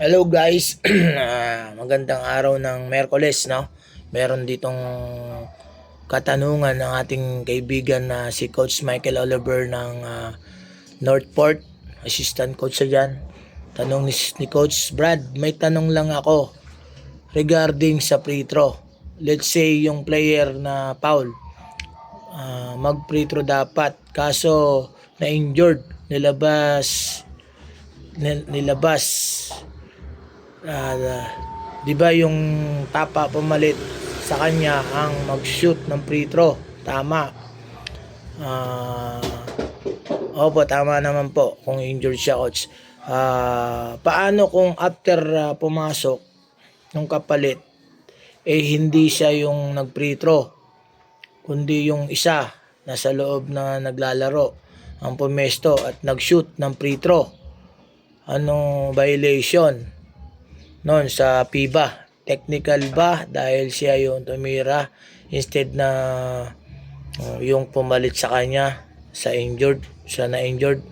Hello guys, Ah, magandang araw ng Merkoles, no? Meron ditong katanungan ng ating kaibigan na si Coach Michael Oliver ng ah, Northport, assistant coach siya dyan. Tanong ni, ni Coach Brad, may tanong lang ako regarding sa free throw. Let's say yung player na foul, ah, mag free throw dapat, kaso na-injured, nilabas, nil- nilabas Ah, 'di ba yung tapa pumalit sa kanya ang mag-shoot ng free throw. Tama. Ah, opo, tama naman po kung injured siya, coach. Ah, paano kung after ah, pumasok nung kapalit eh hindi siya yung nag-free throw kundi yung isa nasa loob na naglalaro ang pumesto at nag-shoot ng free throw. Anong violation? Noon sa FIBA. Technical ba dahil siya yung tumira instead na uh, yung pumalit sa kanya sa injured, sa na-injured.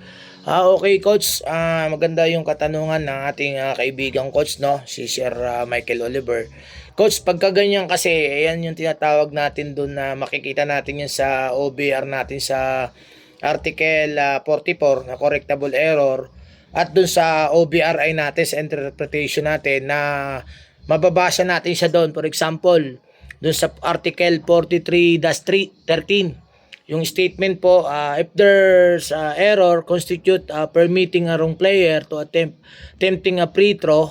Ah, okay coach, ah, maganda yung katanungan ng ating ah, kaibigang coach no, si Sir ah, Michael Oliver. Coach, pagka ganyan kasi, ayan yung tinatawag natin doon na makikita natin yun sa OBR natin sa Article ah, 44 na correctable error at dun sa OBRI natin, sa interpretation natin na mababasa natin siya doon. For example, dun sa Article 43-13, yung statement po, uh, if there's uh, error constitute uh, permitting a wrong player to attempt attempting a free throw,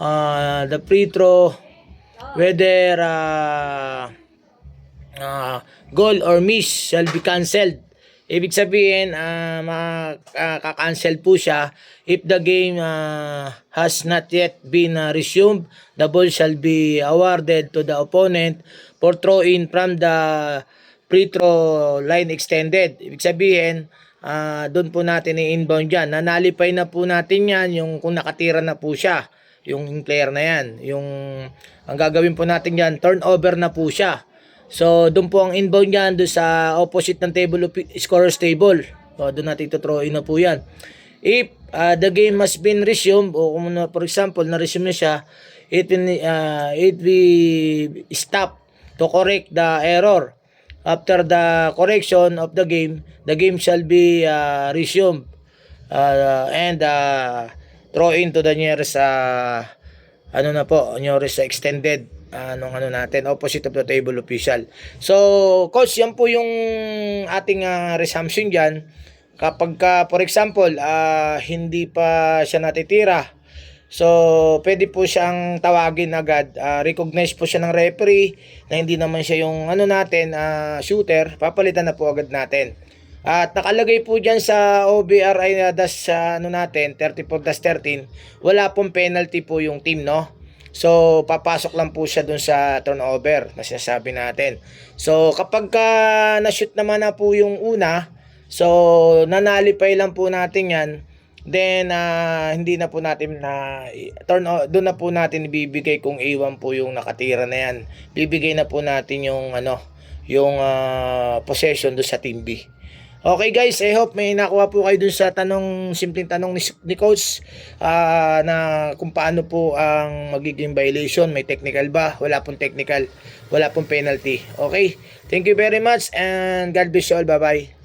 uh, the free throw, whether uh, uh, goal or miss shall be cancelled Ibig sabihin, uh, makaka-cancel po siya if the game uh, has not yet been uh, resumed. The ball shall be awarded to the opponent for throw-in from the free throw line extended. Ibig sabihin, uh, doon po natin i-inbound yan. Nanalipay na po natin yan yung kung nakatira na po siya, yung player na yan. Yung, ang gagawin po natin yan, turnover na po siya. So, doon po ang inbound niyan doon sa opposite ng table of scorer's table. So, doon natin ito in na po yan. If uh, the game has been resumed, o kung na, for example, na-resume na siya, it will, uh, it will stop to correct the error. After the correction of the game, the game shall be uh, resumed uh, and uh, throw into the nearest uh, ano na po, nearest extended anong ano natin, opposite of the table official. So, coach, yan po yung ating uh, resumption dyan. Kapag ka, for example, uh, hindi pa siya natitira, so, pwede po siyang tawagin agad, uh, recognize po siya ng referee na hindi naman siya yung ano natin, uh, shooter, papalitan na po agad natin. At nakalagay po dyan sa OBRI na das sa ano natin, 34-13, wala pong penalty po yung team, no? So, papasok lang po siya dun sa turnover na sinasabi natin. So, kapag ka na-shoot naman na po yung una, so, nanalipay lang po natin yan, then, uh, hindi na po natin na, turn, doon na po natin ibibigay kung A1 po yung nakatira na yan. Bibigay na po natin yung, ano, yung uh, possession doon sa team B. Okay guys, I hope may nakuha po kayo dun sa tanong, simpleng tanong ni, ni coach uh, na kung paano po ang magiging violation, may technical ba? Wala pong technical, wala pong penalty. Okay, thank you very much and God bless you all, bye bye.